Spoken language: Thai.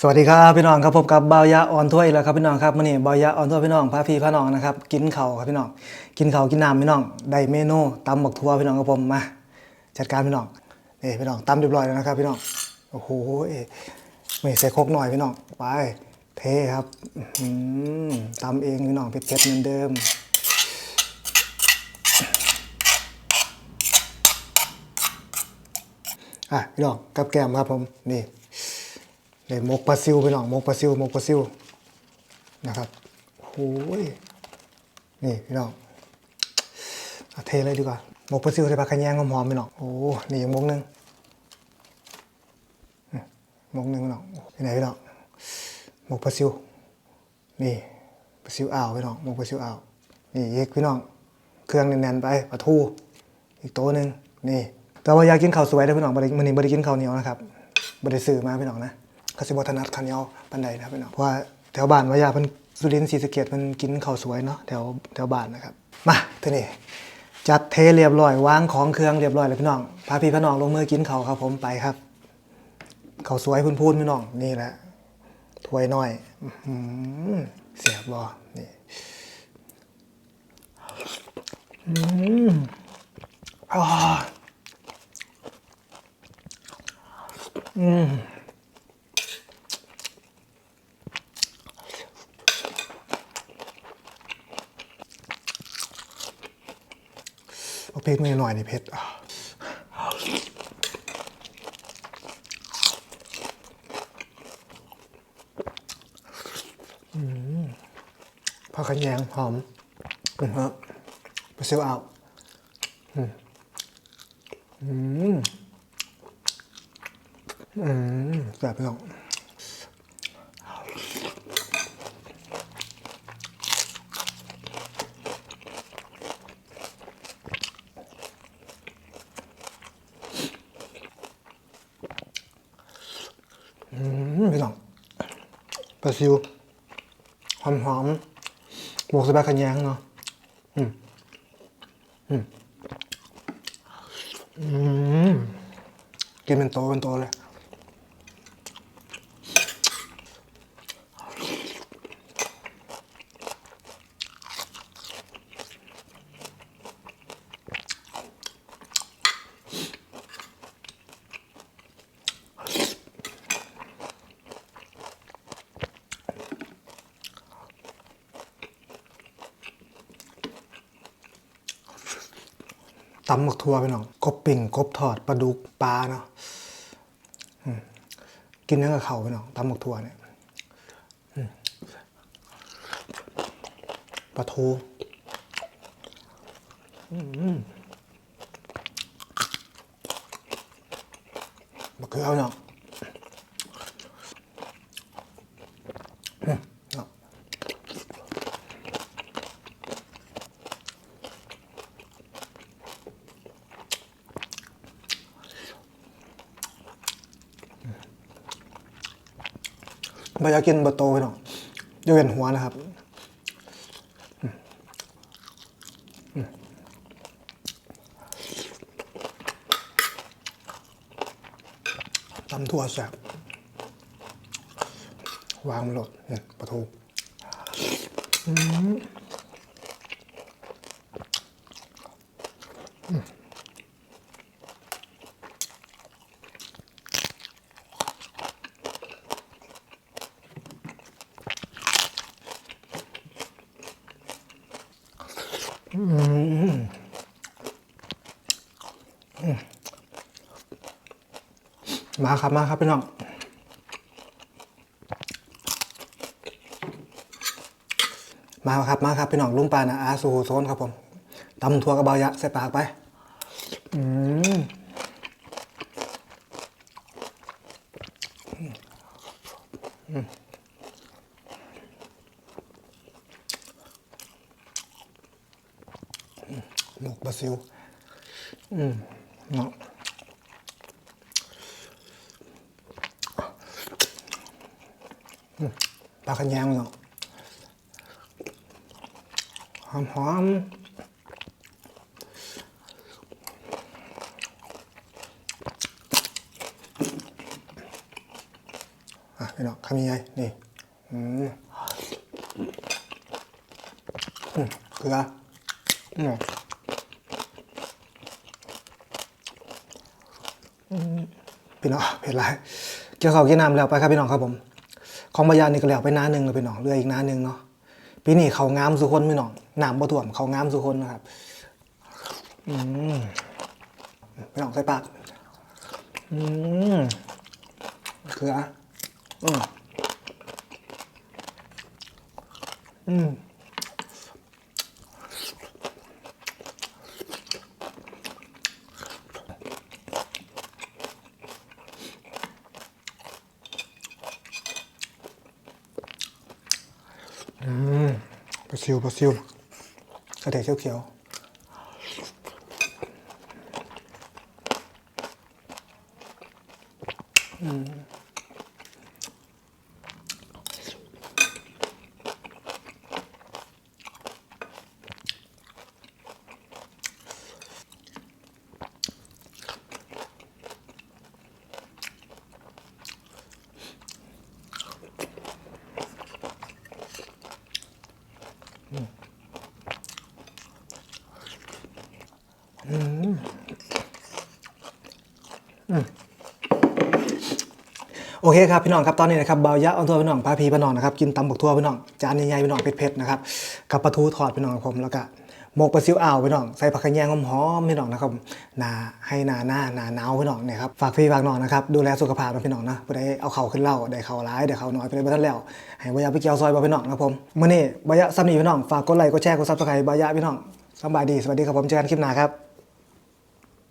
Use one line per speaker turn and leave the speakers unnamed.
สวัสดีครับพี่น้องครับพบกับเบายาออนถ้วยแล้วครับพี่น้องครับมื่อนี้เบายาออนถ้วยพี่น้องพาพี่พาน้องนะครับกินเข้าครับพี่น้องกินเข้ากินน้ำพี่น้องได้เมนูตำบักทั่วพี่น้องครับผมมาจัดการพี่น้องนี่พี่น้องตำเรียบร้อยแล้วนะครับพี่น้องโอ้โหไม่ใส่คกหน่อยพี่น้องไปเทครับอื้อหือตำเองพี่น้องเผ็ดๆเหมือนเดิมอะพี่น้องกับแก้มครับผมนี่ เลยมกปลาซิวพี่น้องมกปลาซิวมกปลาซิวนะครับโอ้ยนี่พี่น้องเทเลยดีกว่ามกปลาซิวใส่ปลาขะแยงหอมๆพี่น้องโอ้นี่อีกมกหนึงอืมกหนึงพี่น้องที่ไหนพี่น้องมกปลาซิวนี่ปลาซิวอ่าวพี่น้องมกปลาซิวอ่าวนี่อีกพี่น้องเครื่องแน่นๆไปปลาทูอีกโต๊ะหนึ่งนี่ แต่ว่าอยากกินข้าวสวยได้อพี่น้องบริมันนี้บริกินข้าวเหนียวนะครับบริสื่อมาพี่น้องนะ ก็สิบถนัดข้าวเหนียวปันใดนะครับพี่น้องเพราะว่าแถวบ้านวายาเพิ่นสุรินทร์ศรีสะเกดมันกินข้าวสวยเนาะแถวแถวบ้านนะครับ มาทีนี้จัดเทเรียบร้อยวางของเครื่องเรียบร้อยแล้วพี่น้องพาพี่พาน้องลงมือกินข้าวครับผมไปครับข้าวสวยพูนๆพี่น้องนี่แหละถ้วยน้อยอื้อเสียบบ่นี่อ่าอืมเอาพ ริกมาหน่อยนี่เผ็ดอะอืมผักขยงหอมอือฮะไปเซลเอาอืมอืมแบบพี่น้ พี่น้องปลาซิวหอมหอมบวกสบายขะแยงเนาะอืมอืมอืมกินเป็นโตเป็นโตเลย ตำหมกทัวไปน้องกบปิ่งกบทอดปลาดุกปลาเนาะกินเนื้อกับเขาไปน้องตำหมกทัวเนี่ยปลาทูมมะเขือเนาะอืมเนาะ บอยากินบะโตไปหน่อยยกเว้นหัวนะครับตำถั่วแซ่บวางมันหลดเนี่ยปลาทูอืม มาครับมาครับพี่น้องมาครับมาครับพี่น้องลุงปานะอาสูโซนครับผมตำถั่วกระเบายะใส่ปากไปอืมอืม หมกบราซิล อืมเนาะอืมปลาขันแยงเนาะหอมหอมอะพี่น้องคำยังไงนี่อืมอืมเกลืออืมอืม พี่น้องเผ็ดไรเกี่ยวข้าวกินน้ำแล้วไปครับพี่น้องครับผม ของบายานี่ก็แล้วไปน้าหนึ่งแล้วพี่น้องเหลืออีกน้าหนึ่งเนาะปีนี้เขางามสุคนพี่น้องน้ำบ่ท่วมเขางามสุคนนะครับอืมพี่น้องใส่ปากอืมเกลืออืมอืม ปลาซิวปลาซิวกระเทียมเขียวๆ โอเคครับพี่น้องครับตอนนี้นะครับเบายะออนทัวพี่น้องพาพีพี่น้องนะครับกินตำบักทั่วพี่น้องจานใหญ่ๆพี่น้องเผ็ดๆนะครับกับปลาทูทอดพี่น้องผมแล้วก็ หมกปลาซิวอ่าวพี่น้องใส่ผักขะแยงหอมๆพี่น้องนะครับนาให้นาหน้านาหนาวพี่น้องเนี่ยครับฝากพี่ฝากน้องนะครับดูแลสุขภาพนะพี่น้องนะผู้ใดเอาเข่าขึ้นเล่าได้เข่าร้ายได้เข่าน้อยไปได้บ้านแล้วให้บายะไปเกี่ยวซอยบ่พี่น้องนะครับผมมื้อนี้บายะซ้ำนี่พี่น้องฝากกดไลค์กดแชร์กดซับสไครต์บายะพี่น้องสบายดีสวัสดีครับผมเจอกันคลิปหน้าครับ